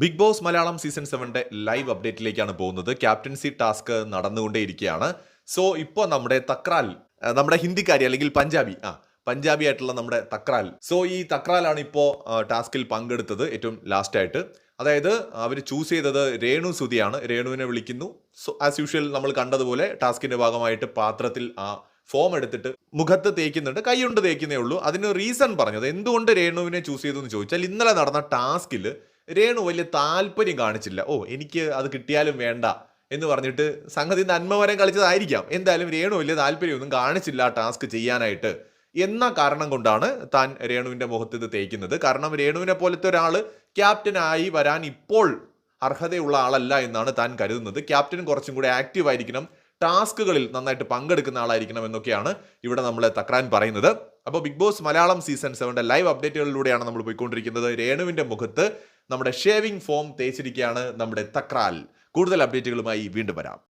Big boss Malayalam season സെവന്റെ live അപ്ഡേറ്റിലേക്കാണ് പോകുന്നത്. Captaincy task നടന്നുകൊണ്ടേയിരിക്കുകയാണ്. സോ ഇപ്പോൾ നമ്മുടെ തക്രാൽ നമ്മുടെ ഹിന്ദിക്കാരി അല്ലെങ്കിൽ പഞ്ചാബി ആ പഞ്ചാബി ആയിട്ടുള്ള നമ്മുടെ തക്രാൽ. സോ ഈ തക്രാലാണ് ഇപ്പോൾ ടാസ്കിൽ പങ്കെടുത്തത് ഏറ്റവും ലാസ്റ്റ് ആയിട്ട് അതായത് അവർ ചൂസ് ചെയ്തത് രേണു സുതിയാണ് രേണുവിനെ വിളിക്കുന്നു. സോ ആസ് യൂഷ്വൽ നമ്മൾ കണ്ടതുപോലെ ടാസ്കിന്റെ ഭാഗമായിട്ട് പാത്രത്തിൽ ആ ഫോം എടുത്തിട്ട് മുഖത്ത് തേക്കുന്നുണ്ട്. കൈകൊണ്ട് തേക്കുന്നേ ഉള്ളൂ. അതിന് റീസൺ പറഞ്ഞത് എന്തുകൊണ്ട് രേണുവിനെ ചൂസ് ചെയ്തു എന്ന് ചോദിച്ചാൽ ഇന്നലെ നടന്ന ടാസ്കിൽ രേണു വലിയ താല്പര്യം കാണിച്ചില്ല. ഓ എനിക്ക് അത് കിട്ടിയാലും വേണ്ട എന്ന് പറഞ്ഞിട്ട് സംഗതി നന്മ വരെ കളിച്ചതായിരിക്കാം. എന്തായാലും രേണു വലിയ താല്പര്യമൊന്നും കാണിച്ചില്ല ആ ടാസ്ക് ചെയ്യാനായിട്ട്. എന്ന കാരണം കൊണ്ടാണ് താൻ രേണുവിന്റെ മുഖത്ത് ഇത് തേക്കുന്നത്. കാരണം രേണുവിനെ പോലത്തെ ഒരാൾ ക്യാപ്റ്റനായി വരാൻ ഇപ്പോൾ അർഹതയുള്ള ആളല്ല എന്നാണ് താൻ കരുതുന്നത്. ക്യാപ്റ്റൻ കുറച്ചും കൂടി ആക്റ്റീവ് ആയിരിക്കണം. ടാസ്കുകളിൽ നന്നായിട്ട് പങ്കെടുക്കുന്ന ആളായിരിക്കണം എന്നൊക്കെയാണ് ഇവിടെ നമ്മൾ തക്രാൻ പറയുന്നത്. അപ്പോൾ ബിഗ് ബോസ് മലയാളം സീസൺ സെവന്റെ ലൈവ് അപ്ഡേറ്റുകളിലൂടെയാണ് നമ്മൾ പോയിക്കൊണ്ടിരിക്കുന്നത്. രേണുവിന്റെ മുഖത്ത് നമ്മുടെ ഷേവിംഗ് ഫോം തേച്ചിരിക്കുകയാണ് നമ്മുടെ തക്രാൽ. കൂടുതൽ അപ്ഡേറ്റുകളുമായി വീണ്ടും വരാം.